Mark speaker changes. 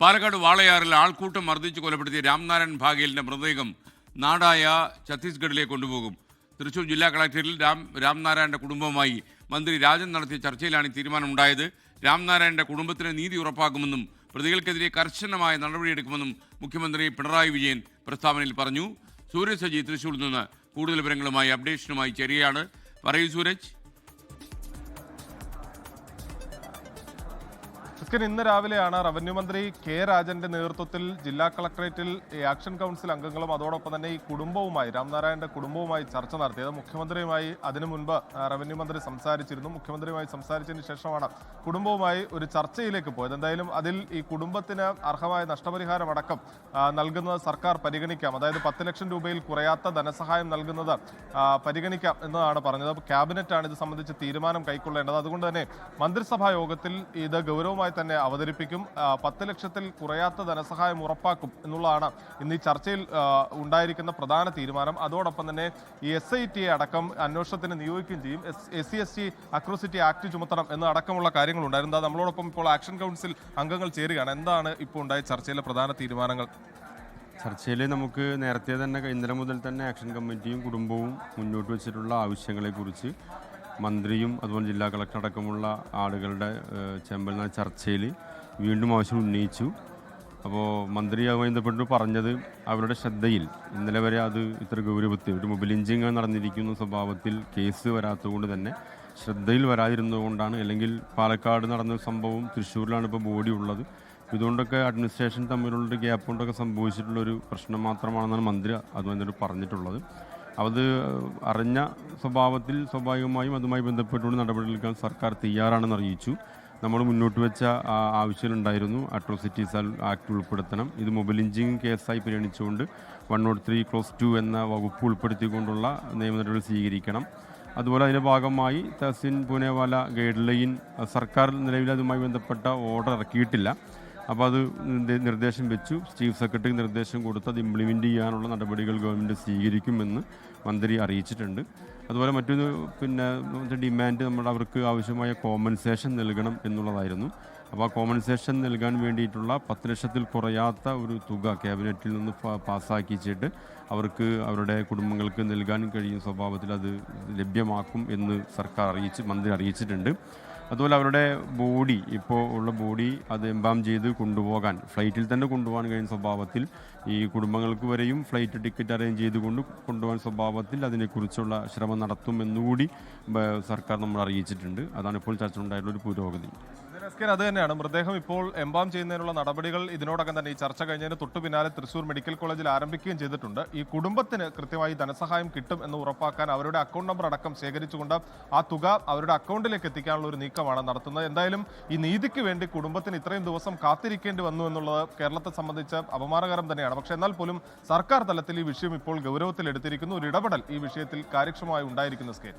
Speaker 1: പാലക്കാട് വാളയാറിൽ ആൾക്കൂട്ടം മർദ്ദിച്ച് കൊലപ്പെടുത്തിയ രാംനാരായൺ ഭാഗേലിന്റെ മൃതദേഹം നാടായ ഛത്തീസ്ഗഡിലേക്ക് കൊണ്ടുപോകും. തൃശൂർ ജില്ലാ കളക്ടറിൽ രാം രാംനാരായണന്റെ കുടുംബവുമായി മന്ത്രി രാജൻ നടത്തിയ ചർച്ചയിലാണ് ഈ തീരുമാനമുണ്ടായത്. രാംനാരായണന്റെ കുടുംബത്തിന് നീതി ഉറപ്പാക്കുമെന്നും പ്രതികൾക്കെതിരെ കർശനമായ നടപടിയെടുക്കുമെന്നും മുഖ്യമന്ത്രി പിണറായി വിജയൻ പ്രസ്താവനയിൽ പറഞ്ഞു. സൂരജ് സജി തൃശൂരിൽ നിന്ന് കൂടുതൽ വിവരങ്ങളുമായി അപ്ഡേഷനുമായി ചേരുകയാണ് പറയൂ സൂരജ്.
Speaker 2: എസ്കൻ ഇന്ന് രാവിലെയാണ് റവന്യൂ മന്ത്രി കെ രാജന്റെ നേതൃത്വത്തിൽ ജില്ലാ കളക്ടറേറ്റിൽ ആക്ഷൻ കൗൺസിൽ അംഗങ്ങളും അതോടൊപ്പം തന്നെ ഈ കുടുംബവുമായി രാംനാരായണന്റെ കുടുംബവുമായി ചർച്ച നടത്തിയത്. മുഖ്യമന്ത്രിയുമായി അതിനു മുൻപ് റവന്യൂ മന്ത്രി സംസാരിച്ചിരുന്നു. മുഖ്യമന്ത്രിയുമായി സംസാരിച്ചതിന് ശേഷമാണ് കുടുംബവുമായി ഒരു ചർച്ചയിലേക്ക് പോയത്. എന്തായാലും അതിൽ ഈ കുടുംബത്തിന് അർഹമായ നഷ്ടപരിഹാരം അടക്കം നൽകുന്നത് സർക്കാർ പരിഗണിക്കാം. അതായത് പത്ത് ലക്ഷം രൂപയിൽ കുറയാത്ത ധനസഹായം നൽകുന്നത് പരിഗണിക്കാം എന്നതാണ് പറഞ്ഞത്. ക്യാബിനറ്റാണ് ഇത് സംബന്ധിച്ച് തീരുമാനം കൈക്കൊള്ളേണ്ടത്. അതുകൊണ്ട് തന്നെ മന്ത്രിസഭാ യോഗത്തിൽ ഇത് ഗൗരവമായി തന്നെ അവതരിപ്പിക്കും. പത്ത് ലക്ഷത്തിൽ കുറയാത്ത ധനസഹായം ഉറപ്പാക്കും എന്നുള്ളതാണ് ഇന്ന് ഈ ചർച്ചയിൽ ഉണ്ടായിരിക്കുന്ന പ്രധാന തീരുമാനം. അതോടൊപ്പം തന്നെ ഈ എസ് ഐ ടി അടക്കം അന്വേഷണത്തിന് നിയോഗിക്കുകയും ചെയ്യും. S C S T atrocity act ചുമത്തണം എന്ന അടക്കമുള്ള കാര്യങ്ങളുണ്ടായിരുന്നു. നമ്മളോടൊപ്പം ഇപ്പോൾ ആക്ഷൻ കൗൺസിൽ അംഗങ്ങൾ ചേരുകയാണ്. എന്താണ് ഇപ്പോൾ ഉണ്ടായ ചർച്ചയിലെ പ്രധാന തീരുമാനങ്ങൾ?
Speaker 3: ചർച്ചയിൽ നമുക്ക് നേരത്തെ തന്നെ ഇന്നലെ മുതൽ തന്നെ ആക്ഷൻ കമ്മിറ്റിയും കുടുംബവും മുന്നോട്ട് വെച്ചിട്ടുള്ള ആവശ്യങ്ങളെക്കുറിച്ച് മന്ത്രിയും അതുപോലെ ജില്ലാ കളക്ടർ അടക്കമുള്ള ആളുകളുടെ ചെമ്പൽ നടന്ന ചർച്ചയിൽ വീണ്ടും ആവശ്യം ഉന്നയിച്ചു. അപ്പോൾ മന്ത്രി അതുമായി ബന്ധപ്പെട്ട് പറഞ്ഞത് അവരുടെ ശ്രദ്ധയിൽ. ഇന്നലെ വരെ അത് ഇത്ര ഗൗരവത്തിൽ ഒരു മൊബിലിഞ്ചിങ് നടന്നിരിക്കുന്ന സ്വഭാവത്തിൽ കേസ് വരാത്തതുകൊണ്ട് തന്നെ ശ്രദ്ധയിൽ വരാതിരുന്നതുകൊണ്ടാണ്. അല്ലെങ്കിൽ പാലക്കാട് നടന്ന സംഭവം തൃശ്ശൂരിലാണ് ഇപ്പോൾ ബോഡി ഉള്ളത്. ഇതുകൊണ്ടൊക്കെ അഡ്മിനിസ്ട്രേഷൻ തമ്മിലുള്ള ഗ്യാപ്പ് കൊണ്ടൊക്കെ സംഭവിച്ചിട്ടുള്ളൊരു പ്രശ്നം മാത്രമാണെന്നാണ് മന്ത്രി അതുമായി പറഞ്ഞിട്ടുള്ളത്. അത് അറിഞ്ഞ സ്വഭാവത്തിൽ സ്വാഭാവികമായും അതുമായി ബന്ധപ്പെട്ടുകൊണ്ട് നടപടിയെടുക്കാൻ സർക്കാർ തയ്യാറാണെന്ന് അറിയിച്ചു. നമ്മൾ മുന്നോട്ട് വെച്ച ആവശ്യമുണ്ടായിരുന്നു. അട്രോസിറ്റീസ് ആക്ട് ഉൾപ്പെടുത്തണം. ഇത് മൊബിലിഞ്ചിങ് കേസായി പരിഗണിച്ചുകൊണ്ട് one nought three clause two എന്ന വകുപ്പ് ഉൾപ്പെടുത്തിക്കൊണ്ടുള്ള നിയമ നടപടികൾ സ്വീകരിക്കണം. അതുപോലെ അതിന്റെ ഭാഗമായി തഹസിൻ പൂനെവാല ഗൈഡ് ലൈൻ സർക്കാർ നിലവിൽ അതുമായി ബന്ധപ്പെട്ട ഓർഡർ ഇറക്കിയിട്ടില്ല. അപ്പോൾ അത് നിർദ്ദേശം വെച്ചു. ചീഫ് സെക്രട്ടറി നിർദ്ദേശം കൊടുത്ത് അത് ഇംപ്ലിമെന്റ് ചെയ്യാനുള്ള നടപടികൾ ഗവൺമെന്റ് സ്വീകരിക്കുമെന്ന് മന്ത്രി അറിയിച്ചിട്ടുണ്ട്. അതുപോലെ മറ്റൊരു പിന്നെ ഡിമാൻഡ് നമ്മൾ അവർക്ക് ആവശ്യമായ കോമ്പൻസേഷൻ നൽകണം എന്നുള്ളതായിരുന്നു. അപ്പോൾ ആ കോമ്പൻസേഷൻ നൽകാൻ വേണ്ടിയിട്ടുള്ള പത്ത് ലക്ഷത്തിൽ കുറയാത്ത ഒരു തുക ക്യാബിനറ്റിൽ നിന്ന് പാസ്സാക്കിച്ചിട്ട് അവർക്ക് അവരുടെ കുടുംബങ്ങൾക്ക് നൽകാൻ കഴിയുന്ന സ്വഭാവത്തിൽ അത് ലഭ്യമാക്കും എന്ന് സർക്കാർ അറിയിച്ച് മന്ത്രി അറിയിച്ചിട്ടുണ്ട്. അതുപോലെ അവരുടെ ബോഡി ഇപ്പോൾ ഉള്ള ബോഡി അത് എംബാം ചെയ്ത് കൊണ്ടുപോകാൻ ഫ്ലൈറ്റിൽ തന്നെ കൊണ്ടുപോകാൻ കഴിയുന്ന സ്വഭാവത്തിൽ ഈ കുടുംബങ്ങൾക്ക് വരെയും ഫ്ലൈറ്റ് ടിക്കറ്റ് അറേഞ്ച് ചെയ്തുകൊണ്ട് കൊണ്ടുപോകാൻ സ്വഭാവത്തിൽ അതിനെക്കുറിച്ചുള്ള ശ്രമം നടത്തുമെന്നുകൂടി സർക്കാർ നമ്മൾ അറിയിച്ചിട്ടുണ്ട് അതാണ് ഇപ്പോൾ ചർച്ച ഉണ്ടായിട്ടുള്ള ഒരു പുരോഗതി.
Speaker 2: ദിനേശ് അത് തന്നെയാണ്. മൃതദേഹം ഇപ്പോൾ എംബാം ചെയ്യുന്നതിനുള്ള നടപടികൾ ഇതിനോടകം തന്നെ ഈ ചർച്ച കഴിഞ്ഞതിന് തൊട്ടു പിന്നാലെ തൃശൂർ മെഡിക്കൽ കോളേജിൽ ആരംഭിക്കുകയും ചെയ്തിട്ടുണ്ട്. ഈ കുടുംബത്തിന് കൃത്യമായി ധനസഹായം കിട്ടും എന്ന് ഉറപ്പാക്കാൻ അവരുടെ അക്കൗണ്ട് നമ്പർ അടക്കം ശേഖരിച്ചുകൊണ്ട് ആ തുക അവരുടെ അക്കൗണ്ടിലേക്ക് എത്തിക്കാനുള്ള ഒരു നീക്കമാണ് നടത്തുന്നത്. എന്തായാലും ഈ നീതിക്ക് വേണ്ടി കുടുംബത്തിന് ഇത്രയും ദിവസം കാത്തിരിക്കേണ്ടി വന്നു എന്നുള്ളത് കേരളത്തെ സംബന്ധിച്ച് അപമാനകരം തന്നെയാണ്. പക്ഷേ എന്നാൽ പോലും സർക്കാർ തലത്തിൽ ഈ വിഷയം ഇപ്പോൾ ഗൗരവത്തിൽ എടുത്തിരിക്കുന്നു. ഒരു ഇടപെടൽ ഈ വിഷയത്തിൽ കാര്യക്ഷമമായി ഉണ്ടായിരിക്കുന്ന സ്കെയിൽ